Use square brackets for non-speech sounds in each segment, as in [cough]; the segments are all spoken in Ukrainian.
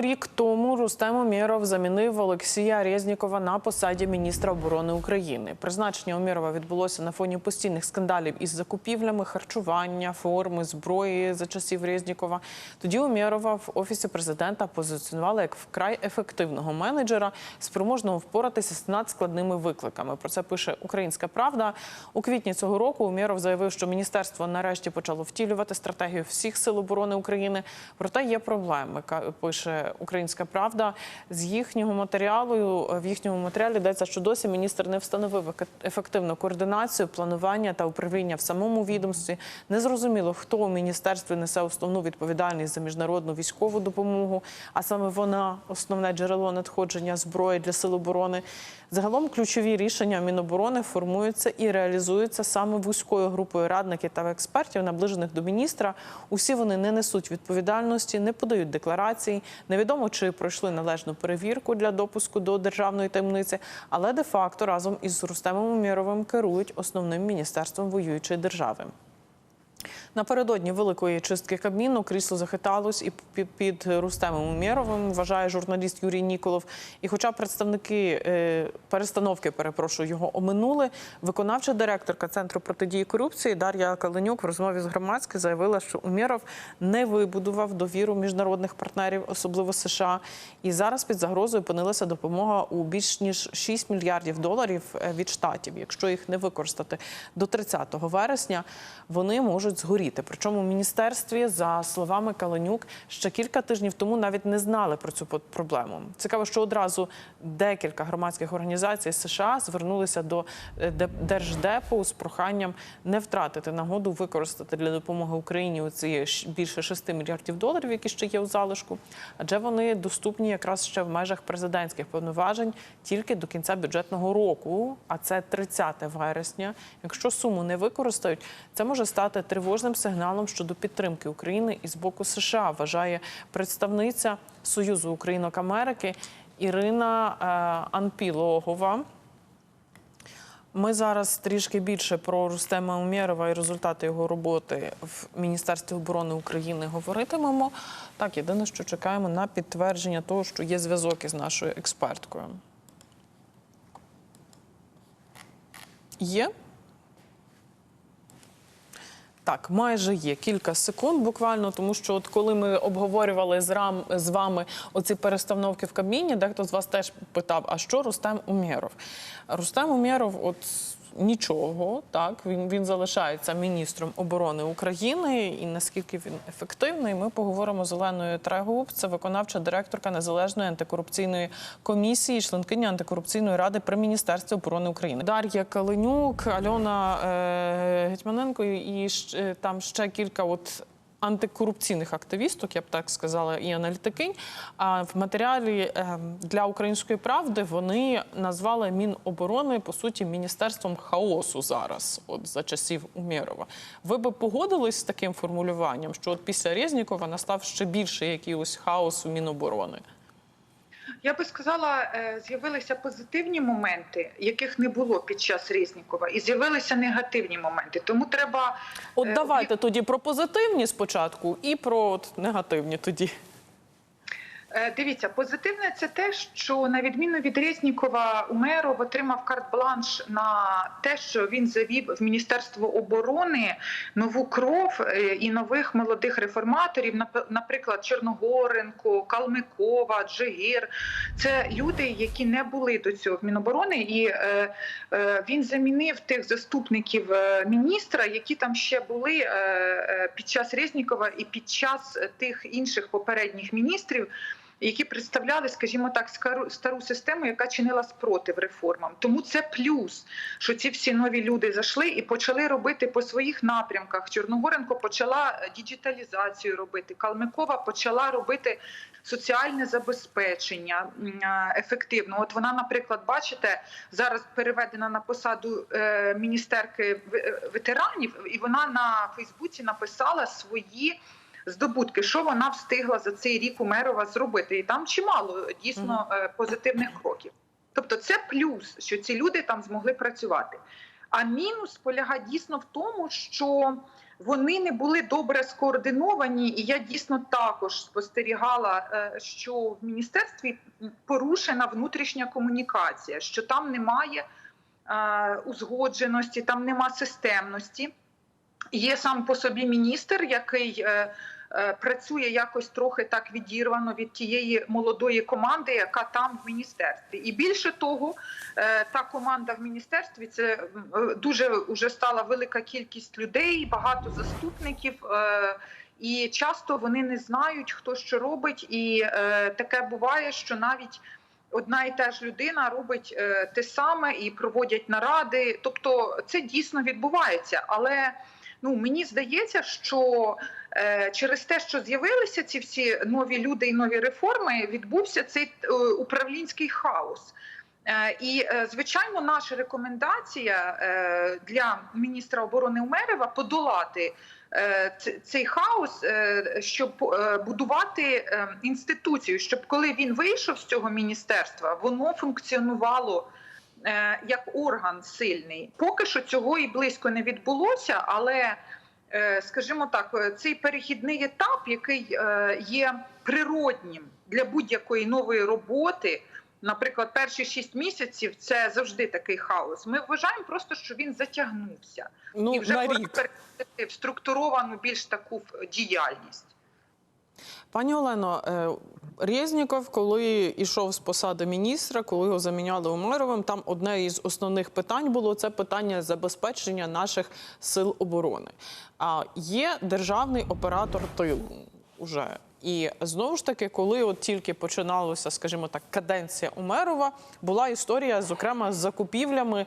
Рік тому Рустем Умєров замінив Олексія Резнікова на посаді міністра оборони України. Призначення Умєрова відбулося на фоні постійних скандалів із закупівлями, харчування, форми, зброї за часів Резнікова. Тоді Умєрова в офісі президента позиціонували як вкрай ефективного менеджера, спроможного впоратися з надскладними викликами. Про це пише Українська Правда. У квітні цього року Умєров заявив, що міністерство нарешті почало втілювати стратегію всіх сил оборони України. Проте є проблеми, пише Українська Правда. З їхнього матеріалу в їхньому матеріалі йдеться, що досі міністр не встановив ефективну координацію, планування та управління в самому відомстві. Незрозуміло, хто у міністерстві несе основну відповідальність за міжнародну військову допомогу, а саме вона основне джерело надходження зброї для сил оборони. Загалом ключові рішення Міноборони формуються і реалізуються саме вузькою групою радників та експертів, наближених до міністра. Усі вони не несуть відповідальності, не подають декларацій. Невідомо чи пройшли належну перевірку для допуску до державної таємниці, але де-факто разом із Рустемом Уміровим керують основним міністерством воюючої держави. Напередодні великої чистки Кабміну крісло захиталось і під, Рустемом Умєровим, вважає журналіст Юрій Ніколов. І хоча представники е, перестановки, перепрошую, його оминули, виконавча директорка Центру протидії корупції Дар'я Каленюк в розмові з громадським заявила, що Умєров не вибудував довіру міжнародних партнерів, особливо США. І зараз під загрозою опинилася допомога у більш ніж 6 мільярдів доларів е, від штатів. Якщо їх не використати до 30 вересня, вони можуть згоріти. Причому в міністерстві, за словами Каленюк, ще кілька тижнів тому навіть не знали про цю проблему. Цікаво, що одразу декілька громадських організацій США звернулися до е, Держдепу з проханням не втратити нагоду використати для допомоги Україні оці щ- більше 6 мільярдів доларів, які ще є у залишку, адже вони доступні якраз ще в межах президентських повноважень тільки до кінця бюджетного року, а це 30 вересня. Якщо суму не використають, це може стати тривожним сигналом щодо підтримки України із боку США, вважає представниця Союзу Українок Америки Ірина е, Анпілогова. Ми зараз трішки більше про Рустема Умєрова і результати його роботи в Міністерстві оборони України говоритимемо. Так, єдине, що чекаємо на підтвердження того, що є зв'язок із нашою експерткою. Є? Так, майже є кілька секунд буквально, тому що от коли ми обговорювали з рам з вами оці перестановки в Кабміні, дехто з вас теж питав: а що Рустем Умєров? Рустем Умєров, от нічого, так він, він залишається міністром оборони України, і наскільки він ефективний, ми поговоримо з Оленою Трегуб, це виконавча директорка незалежної антикорупційної комісії, членкиня антикорупційної ради при міністерстві оборони України. Дар'я Калинюк, Альона е, Гетьманенко і ще, там ще кілька от. Антикорупційних активісток, я б так сказала, і аналітикинь. А в матеріалі е, для української правди вони назвали Міноборони по суті міністерством хаосу зараз, от за часів Умєрова. Ви би погодились з таким формулюванням, що от після Резнікова настав ще більше якийсь хаос у Міноборони? Я би сказала, е, з'явилися позитивні моменти, яких не було під час Різнікова, і з'явилися негативні моменти. Тому треба От Е, давайте тоді про позитивні спочатку і про от негативні тоді. Е, Дивіться, позитивне це те, що на відміну від Резнікова, Умеров отримав карт-бланш на те, що він завів в Міністерство оборони нову кров е, і нових молодих реформаторів, нап- наприклад, Чорногоренко, Калмикова, Джигир. Це люди, які не були до цього в Міноборони, і е, він замінив тих заступників міністра, які там ще були під час Резнікова і під час тих інших попередніх міністрів які представляли, скажімо так, стару систему, яка чинила спротив реформам. Тому це плюс, що ці всі нові люди зайшли і почали робити по своїх напрямках. Чорногоренко почала е, діджиталізацію робити. Калмикова почала робити соціальне забезпечення е, ефективно. От вона, наприклад, бачите, зараз переведена на посаду е, міністерки ветеранів, і вона на Фейсбуці написала свої здобутки, що вона встигла за цей рік Умерова зробити, і там чимало дійсно е, позитивних кроків. Тобто, це плюс, що ці люди там змогли працювати. А мінус полягає дійсно в тому, що вони не були добре скоординовані, і я дійсно також спостерігала, е, що в міністерстві порушена внутрішня комунікація, що там немає е, узгодженості, там нема системності. Є сам по собі міністр, який е, е, працює якось трохи так відірвано від тієї молодої команди, яка там в міністерстві. І більше того, е, та команда в міністерстві це дуже вже стала велика кількість людей, багато заступників. І часто вони не знають, хто що робить, і таке буває, що навіть одна і та ж людина робить те саме і проводять наради. Тобто це дійсно відбувається. Але ну мені здається, що е, через те, що з'явилися ці всі нові люди і нові реформи, відбувся цей е, управлінський хаос. Е, І, е, звичайно, наша рекомендація е, для міністра оборони Умерева подолати цей хаос, щоб будувати інституцію, щоб коли він вийшов з цього міністерства, воно функціонувало як орган сильний. Поки що цього і близько не відбулося, але е, скажімо так, е, цей перехідний етап, який е, є природнім для будь-якої нової роботи. Наприклад, перші шість місяців це завжди такий хаос. Ми вважаємо просто, що він затягнувся Ну, і вже перейти в структуровану більш таку е, діяльність. Пані Олено, е, Резніков, коли йшов з посади міністра, коли його заміняли Умеровим, там одне із основних питань було це питання забезпечення наших сил оборони. А є державний оператор тилу уже. І знову ж таки, коли от тільки починалася, скажімо так, каденція Умерова, була історія, зокрема, з закупівлями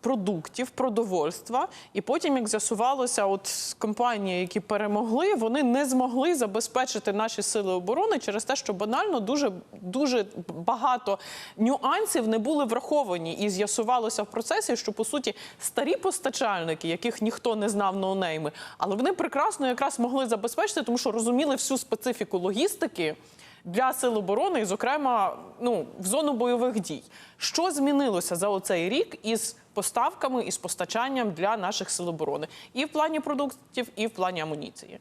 продуктів, продовольства. І потім, як з'ясувалося, от компанії, які перемогли, вони не змогли забезпечити наші сили оборони через те, що банально дуже дуже багато нюансів не були враховані. І з'ясувалося в процесі, що по суті старі постачальники, яких ніхто не знав ноунейми, але вони прекрасно якраз могли забезпечити, тому що розуміли всю специфіку логістики для сил оборони, і, зокрема, ну в зону бойових дій. Що змінилося за оцей рік із поставками і з постачанням для наших сил оборони і в плані продуктів, і в плані амуніції?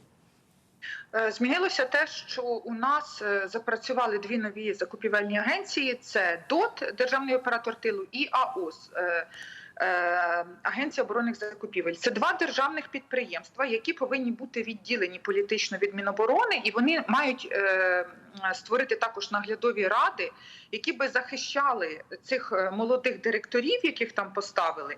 Е, Змінилося те, що у нас е, запрацювали дві нові закупівельні агенції: це ДОТ, державний оператор тилу, і АОС. Е, Агенція оборонних закупівель це два державних підприємства, які повинні бути відділені політично від Міноборони, і вони мають е, створити також наглядові ради, які би захищали цих е, молодих директорів, яких там поставили,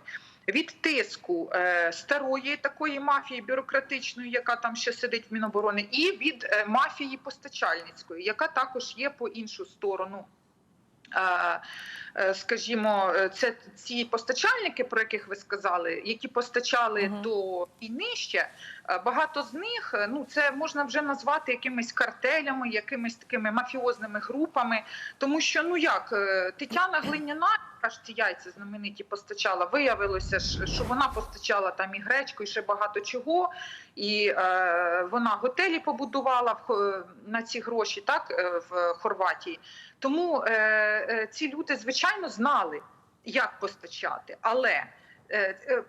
від тиску старої такої мафії бюрократичної, яка там ще сидить в Міноборони, і від мафії постачальницької, яка також є по іншу сторону. Е, Скажімо, це ці постачальники, про яких ви сказали, які постачали Мгм. до війни ще багато з них е, ну це можна вже назвати якимись картелями, якимись такими мафіозними групами. Тому що ну як е, Тетяна Глиняна, яка ж ці яйця знамениті постачала, виявилося що вона постачала там і гречку, і ще багато чого. І е, вона готелі побудувала в на ці гроші, так е, в Хорватії. Тому е, е, ці люди звичайно знали, як постачати, але е, е,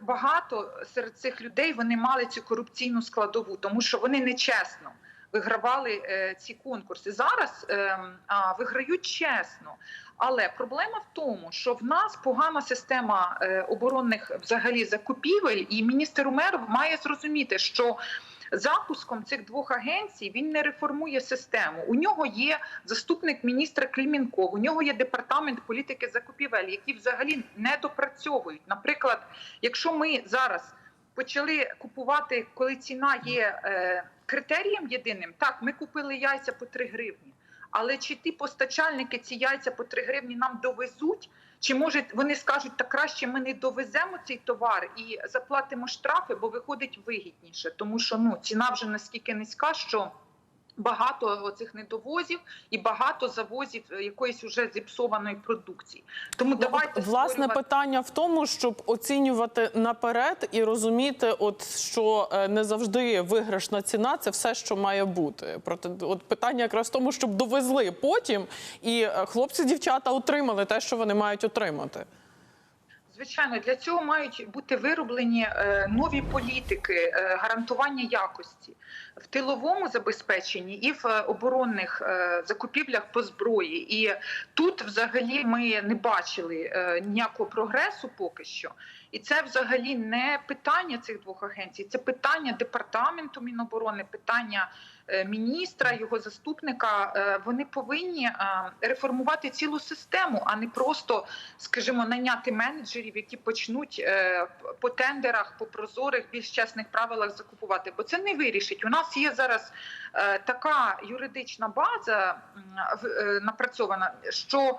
багато серед цих людей вони мали цю корупційну складову, тому що вони нечесно вигравали е, ці конкурси. Зараз е, а, виграють чесно. Але проблема в тому, що в нас погана система е, оборонних взагалі закупівель, і міністр Умеров має зрозуміти, що запуском цих двох агенцій він не реформує систему. У нього є заступник міністра Клімінков, у нього є департамент політики закупівель, які взагалі не допрацьовують. Наприклад, якщо ми зараз почали купувати, коли ціна є е, критерієм єдиним, так ми купили яйця по 3 гривні. Але чи ті постачальники ці яйця по 3 гривні нам довезуть? Чи може вони скажуть, так краще ми не довеземо цей товар і заплатимо штрафи, бо виходить вигідніше, тому що ну ціна вже наскільки низька, що багато цих недовозів і багато завозів якоїсь уже зіпсованої продукції. Тому давайте власне створювати- питання в тому, щоб оцінювати наперед і розуміти, от що е, не завжди виграшна ціна це все, що має бути. Проте, от питання якраз в тому, щоб довезли потім, і е, хлопці, дівчата отримали те, що вони мають отримати. Звичайно, для цього мають бути вироблені е, нові політики е, гарантування якості в тиловому забезпеченні і в е, оборонних закупівлях по зброї. І тут, взагалі, ми не бачили ніякого прогресу поки що. І це взагалі не питання цих двох агенцій, це питання департаменту Міноборони, питання міністра, його заступника. Е, Вони повинні е, реформувати цілу систему, а не просто, скажімо, наняти менеджерів, які почнуть е, по тендерах, по прозорих, більш чесних правилах закупувати. Бо це не вирішить. У нас є зараз е, така юридична база е, напрацьована, що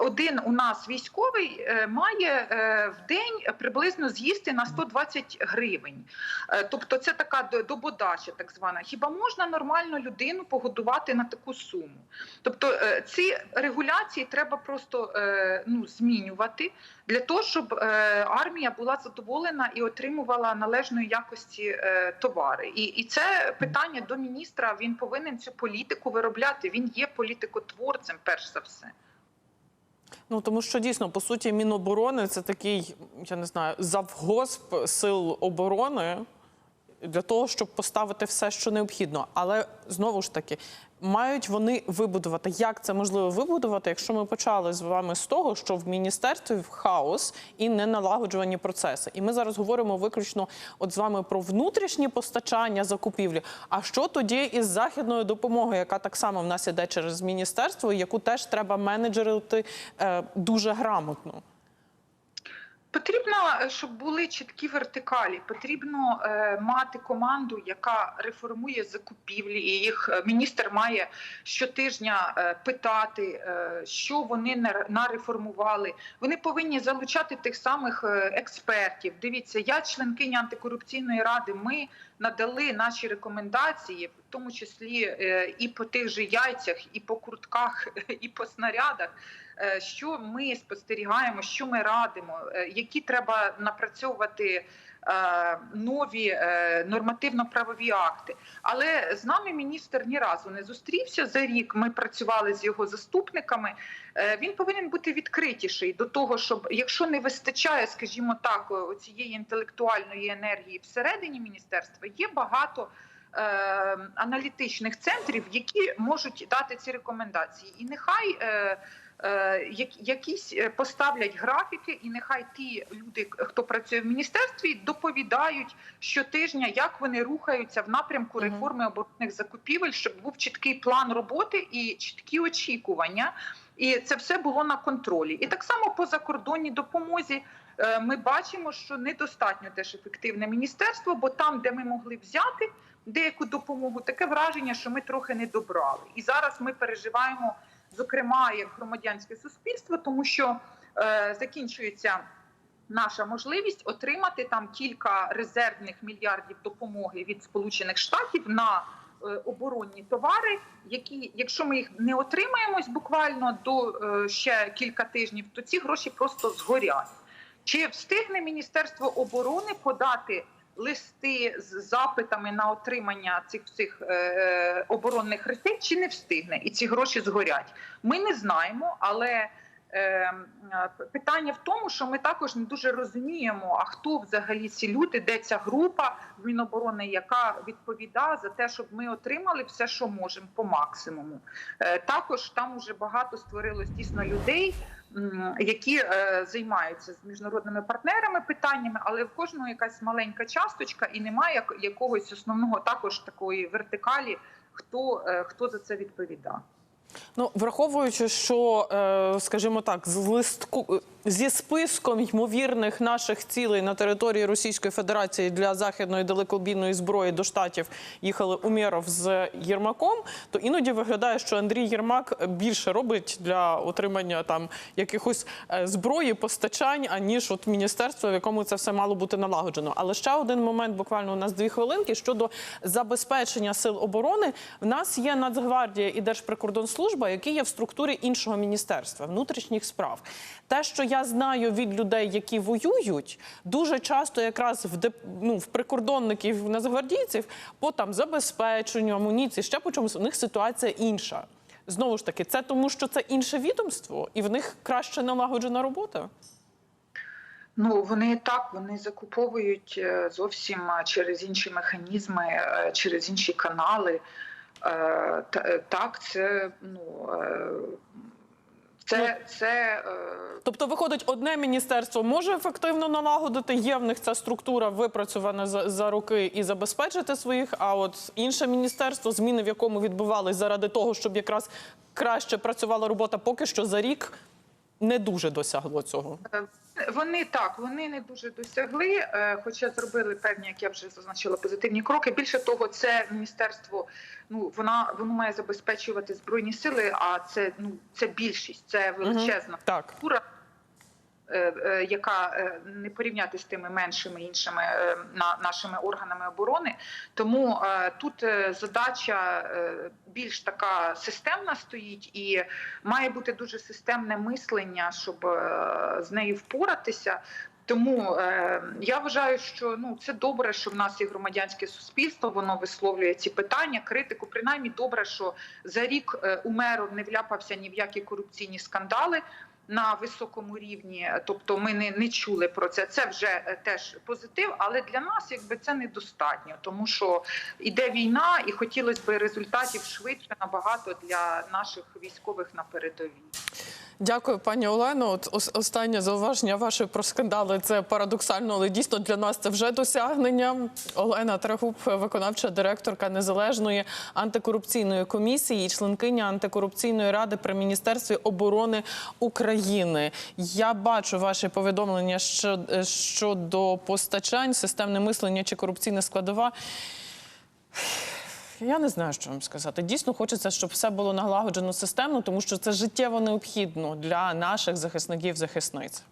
один у нас військовий е, має е, в день приблизно з'їсти на 120 гривень. Е, Тобто це така до- дободача, так звана. Хіба можна нормально людину погодувати на таку суму? Тобто е, ці регуляції треба просто е, ну, змінювати для того, щоб е, армія була задоволена і отримувала належної якості товари. І, і це питання до міністра. Він повинен цю політику виробляти. Він є політикотворцем, перш за все. Ну тому що дійсно по суті Міноборони це такий, я не знаю, завгосп сил оборони для того, щоб поставити все, що необхідно. Але знову ж таки, мають вони вибудувати. Як це можливо вибудувати, якщо ми почали з вами з того, що в міністерстві хаос і неналагоджувані процеси. І ми зараз говоримо виключно от з вами про внутрішні постачання закупівлі. А що тоді із західною допомогою, яка так само в нас іде через міністерство, яку теж треба менеджерити е, дуже грамотно? Потрібно, е, щоб були чіткі вертикалі. Потрібно е, мати команду, яка реформує закупівлі, і їх е, міністр має щотижня е, питати, е, що вони на- нареформували. Вони повинні залучати тих самих експертів. Дивіться, я членкиня антикорупційної ради. Ми надали наші рекомендації, в тому числі е, і по тих же яйцях, і по куртках, [laughs] і по снарядах. Е, що ми спостерігаємо, що ми радимо, е, які треба напрацьовувати е, нові нормативно-правові акти. Але з нами міністр ні разу не зустрівся за рік. Ми працювали з його заступниками. Він повинен бути відкритіший до того, щоб якщо не вистачає, скажімо так, цієї інтелектуальної енергії всередині міністерства, є багато. Аналітичних центрів, які можуть дати ці рекомендації, і нехай якісь е, поставлять графіки, і нехай ті люди, хто працює в міністерстві, доповідають щотижня, як вони рухаються в напрямку реформи оборонних закупівель, щоб був чіткий план роботи і чіткі очікування. І це все було на контролі. І так само по закордонній допомозі е, ми бачимо, що недостатньо теж ефективне міністерство, бо там, де ми могли взяти деяку допомогу, таке враження, що ми трохи не добрали. І зараз ми переживаємо, зокрема, як громадянське суспільство, тому що е, закінчується. Наша можливість отримати там кілька резервних мільярдів допомоги від Сполучених Штатів на е, оборонні товари, які, якщо ми їх не отримаємось буквально до е, ще кілька тижнів, то ці гроші просто згорять. Чи встигне Міністерство оборони подати листи з запитами на отримання цих всіх е, оборонних речей, чи не встигне, і ці гроші згорять? Ми не знаємо, але. Е, Питання в тому, що ми також не дуже розуміємо, а хто взагалі ці люди, де ця група в Міноборони, яка відповідає за те, щоб ми отримали все, що можемо по максимуму. Е, Також там уже багато створилось дійсно людей, які е, займаються з міжнародними партнерами питаннями, але в кожного якась маленька часточка, і немає як- якогось основного також такої вертикалі, хто, хто за це відповідає. Ну, враховуючи, що, е, скажімо так, з листку зі списком ймовірних наших цілей на території Російської Федерації для західної далекобійної зброї до штатів їхали Умєров з Єрмаком, то іноді виглядає, що Андрій Єрмак більше робить для отримання там якихось е, зброї, постачань, аніж от міністерство, в якому це все мало бути налагоджено. Але ще один момент, буквально у нас дві хвилинки щодо забезпечення сил оборони. В нас є Нацгвардія і Держприкордонслужба, які є в структурі іншого міністерства внутрішніх справ. Те, що я знаю від людей, які воюють, дуже часто якраз в деп... ну, в прикордонників, в нацгвардійців по там забезпеченню, амуніції, ще по чомусь у них ситуація інша. Знову ж таки, це тому, що це інше відомство, і в них краще налагоджена робота. Ну вони так вони закуповують е, зовсім е, через інші механізми, е, через інші канали. Та- Так, це ну це, це е, Тобто, виходить, одне міністерство може ефективно налагодити, є в них ця структура випрацьована за, за роки і забезпечити своїх. А от інше міністерство, зміни в якому відбувались заради того, щоб якраз краще працювала робота, поки що за рік не дуже досягло цього. Е, Вони так, вони не дуже досягли, е, хоча зробили певні, як я вже зазначила, позитивні кроки. Більше того, це міністерство. Ну вона воно має забезпечувати збройні сили. А це ну це більшість, це величезна Так. е, е, яка е, не порівняти з тими меншими іншими е, на нашими органами оборони. Тому е, тут е, задача е, більш така системна стоїть, і має бути дуже системне мислення, щоб е, з нею впоратися. Тому е, я вважаю, що ну це добре, що в нас є громадянське суспільство, воно висловлює ці питання, критику. Принаймні добре, що за рік е, Умеров не вляпався ні в які корупційні скандали на високому рівні. Тобто, ми не, не чули про це. Це вже е, теж позитив, але для нас якби це недостатньо, тому що іде війна, і хотілося б результатів швидше набагато для наших військових на передовій. Дякую, пані Олено. От останнє зауваження ваше про скандали. Це парадоксально, але дійсно для нас це вже досягнення. Олена Трегуб, виконавча директорка незалежної антикорупційної комісії і членкиня антикорупційної ради при міністерстві оборони України. Я бачу ваші повідомлення щодо постачань, системне мислення чи корупційна складова. Я не знаю, що вам сказати. Дійсно, хочеться, щоб все було налагоджено системно, тому що це життєво необхідно для наших захисників захисниць.